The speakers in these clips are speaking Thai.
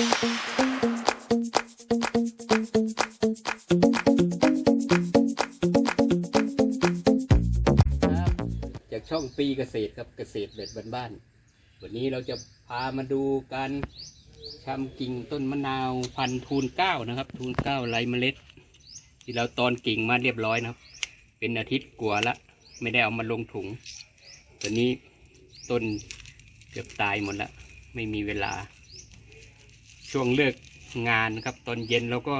ครับจากช่องฟรีเกษตรครับเกษตรแบบบ้านๆวันนี้เราจะพามาดูการชำกิ่งต้นมะนาวพันธุ์ทูนเก้านะครับ ทูนเก้าไรเมล็ด ที่เราตอนกิ่งมาเรียบร้อยนะครับ เป็นอาทิตย์กว่าละ ไม่ได้เอามาลงถุง ตัวนี้ต้นเกือบตายหมดละ ไม่มีเวลา ช่วงเลิกงานครับ ตอนเย็นเราก็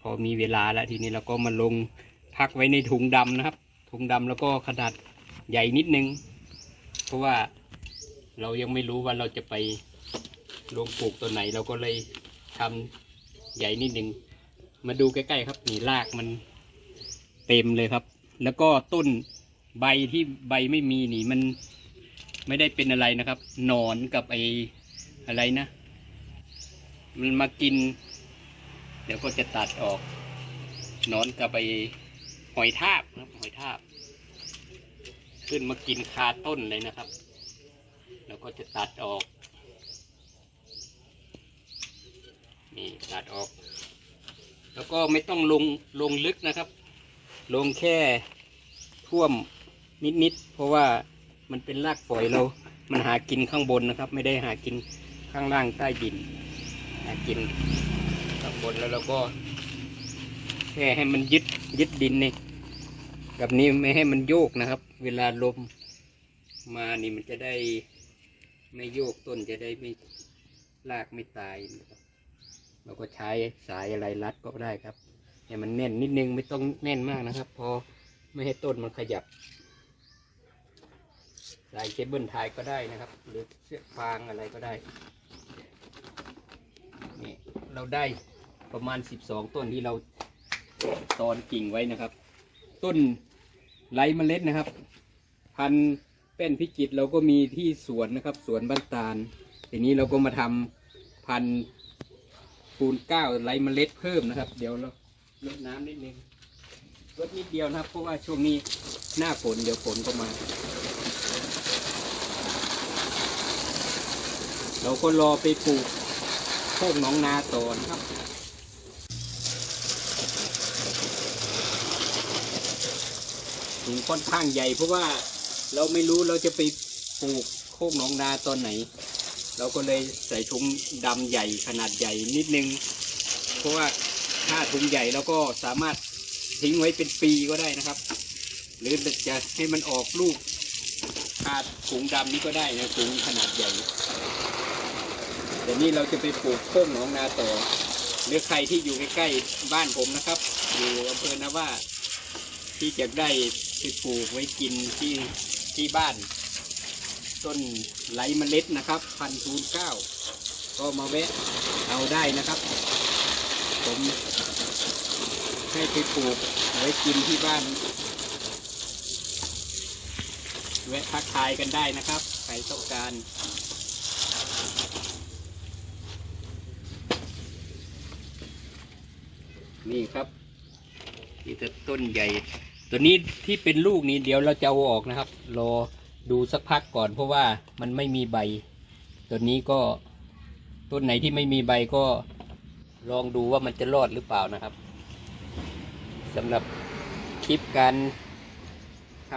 พอมีเวลาแล้วทีนี้เราก็มาลงพักไว้ในถุงดำนะครับ ถุงดำแล้วก็ขนาดใหญ่นิดนึง เพราะว่าเรายังไม่รู้ว่าเราจะไปลงปลูกตัวไหน เราก็เลยทำใหญ่นิดนึง มาดูใกล้ๆครับนี่รากมันเต็มเลยครับ แล้วก็ต้นใบที่ใบไม่มีนี่มันไม่ได้เป็นอะไรนะครับ หนอนกับไออะไรนะ มันมากิน เดี๋ยวก็จะตัดออกนอนกับไอหอยทากนะครับ หอยทากขึ้นมากินคาต้นเลยนะครับ แล้วก็จะตัดออกนี่ตัดออก แล้วก็ไม่ต้องลงลงลึกนะครับ ลงแค่ท่วมนิดๆเพราะว่ามันเป็นรากฝอยเรา มันหากินข้างบนนะครับ ไม่ได้หากินข้างล่างใต้ดิน กินข้างบนแล้วเราก็แค่ให้มันยึดยึดดินนี่แบบนี้ไม่ให้มันโยกนะครับ เวลาลมมานี่มันจะได้ไม่โยกต้นจะได้ไม่รากไม่ตายนะครับเราก็ใช้สายอะไรรัดก็ได้ครับให้มันแน่นนิดนึงไม่ต้องแน่นมากนะครับ พอไม่ให้ต้นมันขยับสายเคเบิลไทยก็ได้นะครับ หรือเชือกฟางอะไรก็ได้ เราได้ประมาณ 12 ต้นที่เราตอนกิ่งไว้นะครับ ต้นไรเมล็ดนะครับ พันเป็นพิจิตเราก็มีที่สวนนะครับ สวนบ้านตาลทีนี้เราก็มาทำพันปูนเก้าไรเมล็ดเพิ่มนะครับ เดี๋ยวเราลดน้ำนิดนึงลดนิดเดียวนะครับ เพราะว่าช่วงนี้หน้าฝนเดี๋ยวฝนก็มา เราก็รอไปปลูก โคกหน้องนาต่อนะครับถุงค่อนข้างใหญ่เพราะว่าเราไม่รู้เราจะไปปลูกโคกหนองนาตอนไหน เราก็เลยใส่ถุงดำใหญ่ขนาดใหญ่นิดนึง เพราะว่าถ้าถุงใหญ่เราก็สามารถทิ้งไว้เป็นปีก็ได้นะครับ หรือจะให้มันออกลูกขาดถุงดำนี้ก็ได้นะถุงขนาดใหญ่ ดี๋ยวนี้เราจะไปปลูกโคกหนองนาต่อหรือใครที่อยู่ใกล้ๆบ้านผมนะครับ อยู่อำเภอนาว่าที่จะได้ไปปลูกไว้กินที่ที่บ้าน ต้นไหลเมล็ดนะครับพันทูนเก้าก็มาแวะเอาได้นะครับ ผมให้ไปปลูกไว้กินที่บ้านแวะทักทายกันได้นะครับ ใครต้องการ นี่ครับนี่จะต้นใหญ่ ตัวนี้ที่เป็นลูกนี้เดี๋ยวเราจะเอาออกนะครับ รอดูสักพักก่อน เพราะว่ามันไม่มีใบ ตัวนี้ก็ต้นไหนที่ไม่มีใบก็ลองดูว่ามันจะรอดหรือเปล่านะครับสำหรับคลิปการท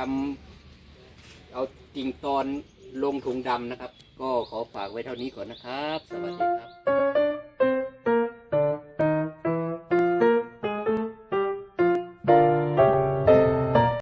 ำเอาจริงตอนลงถุงดำนะครับ ก็ขอฝากไว้เท่านี้ก่อนนะครับ สวัสดีครับ